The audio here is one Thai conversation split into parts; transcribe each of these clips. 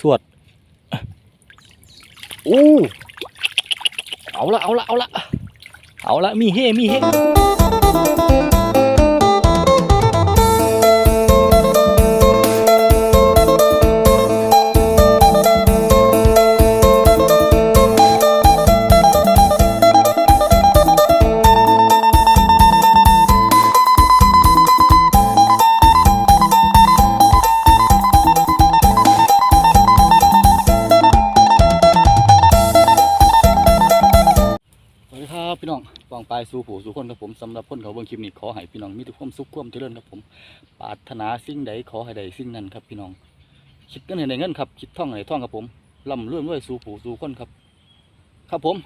สวดอู้เอาละเอาละเอาละเอาละมีเฮมีเฮ สำหรับคนเขาเบิ่งคลิปนี้ขอให้พี่น้องมีแต่ความสุขความเจริญครับผมปรารถนาสิ่งใดขอให้ได้สิ่งนั้นครับพี่น้อง คิดเงินให้ได้เงินครับคิดท่องให้ได้ท่องครับผมร่ำรวยรวยสู่ผู้สู่คนครับ ครับผม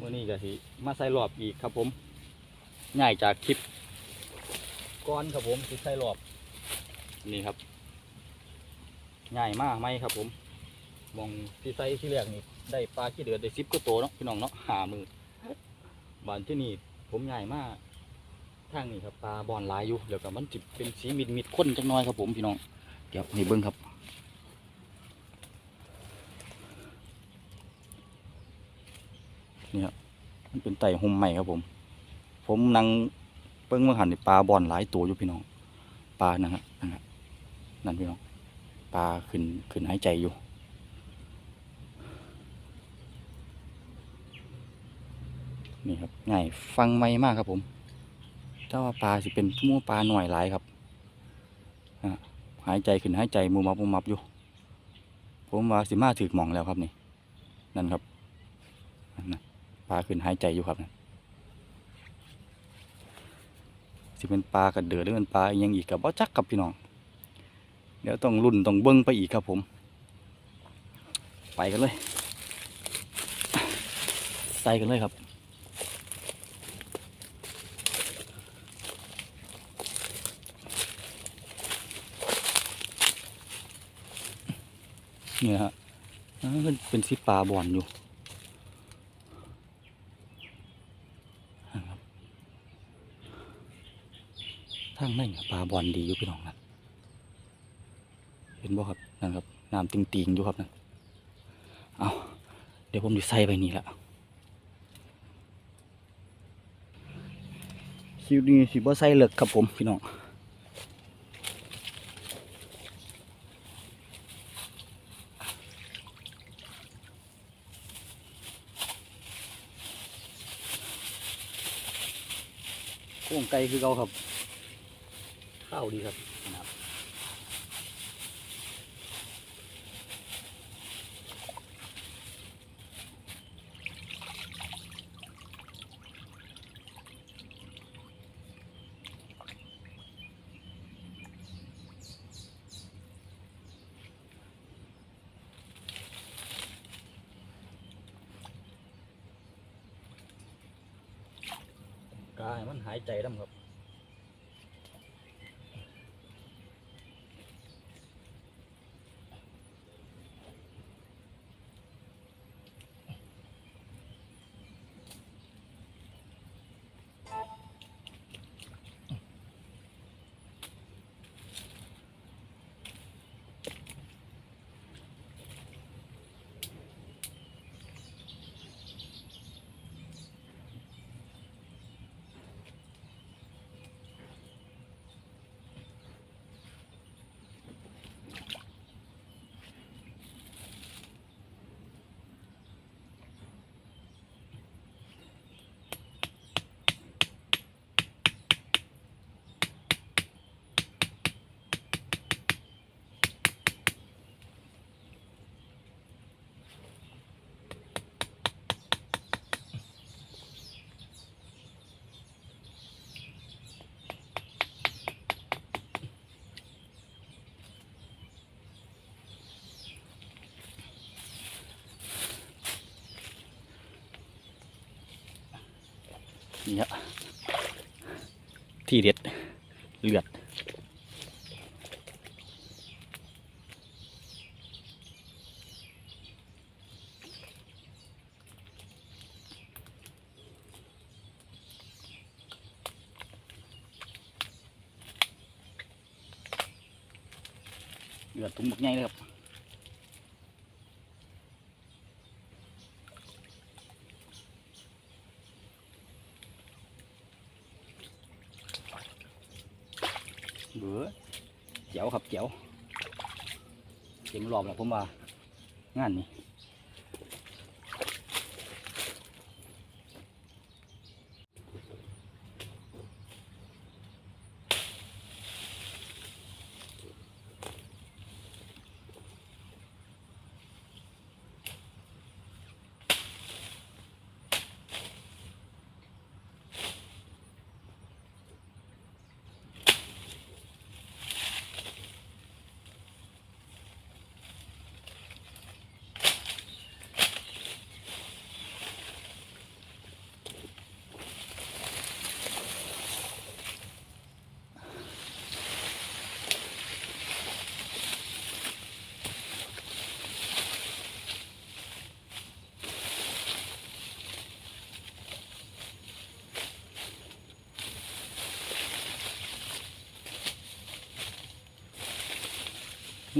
วันนี้ก็สิมาใส่รอบอีกครับผมง่ายจากคลิปก้อนครับผมสิใส่รอบนี่ครับง่ายมากไหมครับผม มองที่ใส่ที่แรกนี่ได้ปลาขี้เดือดได้ซิบก็โตวเนาะพี่น้องเนาะหามือบานที่นี่ผมใหญ่มากทางนี้ครับปลาบอนหลายอยู่เดี๋ยวกับมันจิบเป็นสีมิดมิดข้นจังน้อยครับผมพี่น้องเดี๋ยวนี่เบิ้งครับนี่ครับมันเป็นไต่ห่มใหม่ครับผม ผมนั่งเบิ้งเมื่อหันนี่ปลาบอนหลายตัวอยู่พี่น้องปลานะฮะนั่นฮะนั่นพี่น้องปลาขึ้นขึ้นหายใจอยู่ นี่ครับง่ายฟังไม่มากครับผมถ้าว่าปลาสิเป็นมู่ปลาหน่อยหลายครับหายใจขึ้นหายใจมูมับมูมับอยู่ ผมว่าสิมาถือหมองแล้วครับนี่ นั่นครับนะปลาขึ้นหายใจอยู่ครับสิเป็นปลากระเดือหรือเป็นปลาอิหยังอีกกับบ่จักกับพี่น้องเดี๋ยวต้องรุ่นต้องเบิ้งไปอีกครับผม ไปกันเลย ใส่กันเลยครับ นี่ฮะมันเป็นสีปลาบอนอยู่ทางนั่นปลาบอนดีอยู่พี่น้องนะเห็นบ่ครับนั่นครับน้ำติงติงๆอยู่ครับนั่นเอาเดี๋ยวผมจะใส่ไปนี่ละคิวนี้สิบ่ใส่เลิกครับผมพี่น้อง โค้งไกลคือเราครับ ข้าวดีครับามันหายใจดำครับ นี่ฮะที่เด็ดเลือดเดือดถุงบักใหญ่เลยครับ เบือเจียวครับเจียวเต็มรอบแล้วผมว่างานนี้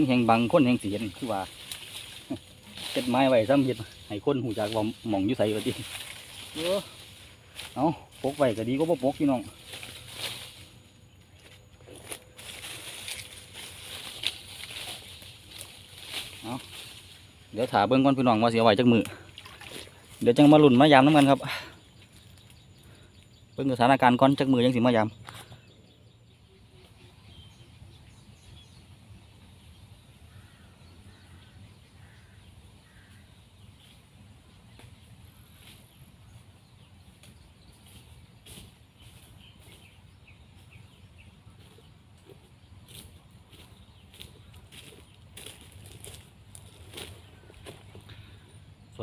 แห่งบางคนแห่งเสียนคือว่าเก็ดไม้ไว้ซ้ำเห็ดให้คนหูจากว่าหมองอยู่ใส่ก็ดีเออเอาปกไว้ก็ดีก็บ่ปกพี่น้องเอาเดี๋ยวถาเบิ่งก่อนพี่น้องว่าเสียไหวจักมือเดี๋ยวจังมาหลุ่นมายามน้ำกันครับเบิ่งสถานการณ์ก่อนจักมือยังสิมายาม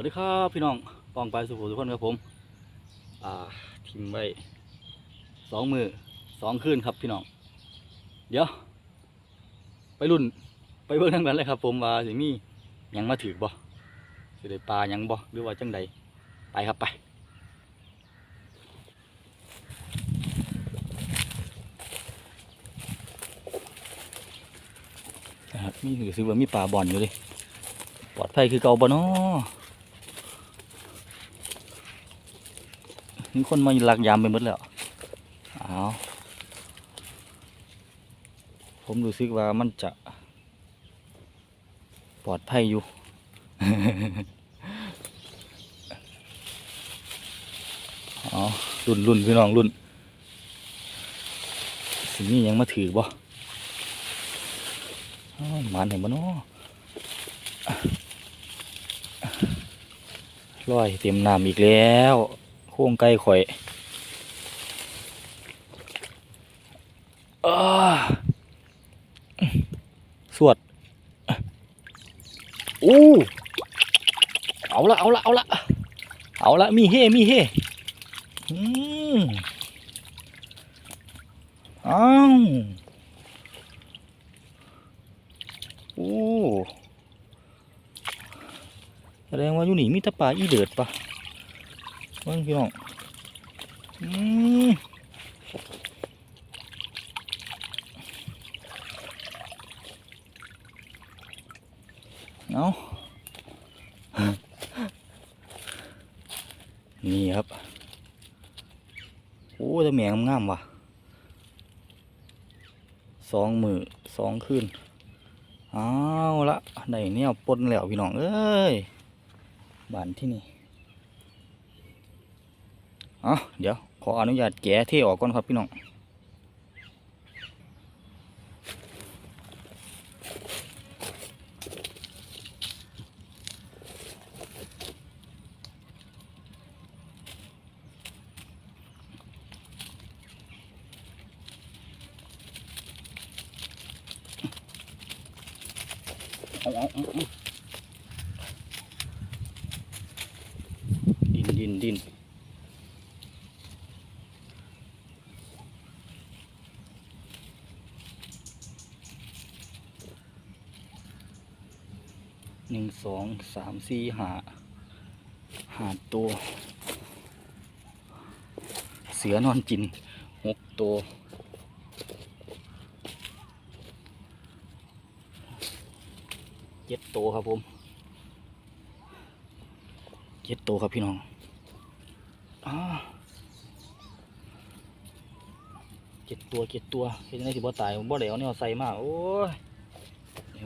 วัสดีครับพี่น้องปองไปสุขุทุกคนครับผม อ่าทิมไว้สองมือสองคืนครับพี่น้อง เดี๋ยว ไปรุ่นไปเบิ่งทั้งนั้นเลยครับ ผมว่าสิมียังมาถือบ่สิได้ปลายังบ่หรือว่าจังใดไปครับไปนะครับมีรู้สึกว่ามีปลาบอนอยู่เลยปลอดภัยคือเก่าบ่เนาะ มีคนมาหลักยามไปหมดแล้วอ้าวผมรู้สึกว่ามันจะ ปลอดภัยอยู่ อ๋อรุ่นรุ่นพี่น้องรุ่น สิ่งนี้ยังมาถือบ่อ้าวหมันเห็นบ่เนาะลอยเต็มน้ำอีกแล้ว ค้งใกล้ข่อยอาสวดอู้เอาละเอาละเอาละเอาละมีเฮมีเฮอืมอ้าวโอ้แสดงว่าอยู่นี่มีตะปลาอีเดือดปะ เบิ่งพี่น้องอืมเอานี่ครับ โอ้แต่แมงงามว่ะสองมือสองคืนเอาละได้เนี่ยปนแล้วพี่น้องเอ้ยบ้านที่นี่ เอาเดี๋ยว ขออนุญาตแกะเทออกก่อนครับพี่น้องเอาเอาเอาเอาดินดินดิน หนึ่งสองสามสี่หาหาตัว เสือนอนจินหกตัวเจ็ดตัวครับผมเจ็ดตัวครับพี่น้องเจ็ดตัวเจ็ดตัวเห็นไหมสิบ่ตายบ่ได้เอาเนี่ยใส่มาโอ้ย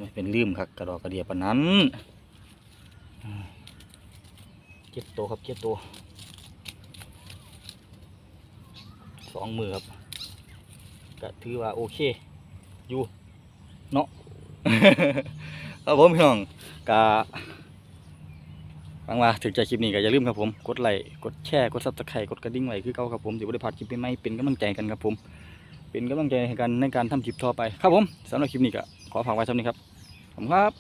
มันเป็นลืมครับกระดอกกระเดียปนั้นเจ็ดตัวครับเจ็ดตัวสองมือครับก็ถือว่าโอเคอยู่เนาะครับผมพี่น้องกะฟังว่าถึงใจคลิปนี้ก็อย่าลืมครับผม กดไลค์กดแชร์กดซับสไครต์กดกระดิ่งไว้คือเก่าครับผมสิบ่ได้พลาดคลิปใหม่เป็นกำลังใจกันครับผม เป็นกำลังใจให้กันในการทำคลิปต่อไป ครับผมสำหรับคลิปนี้ก็ ขอฝากไว้เท่านี้ครับผมครับ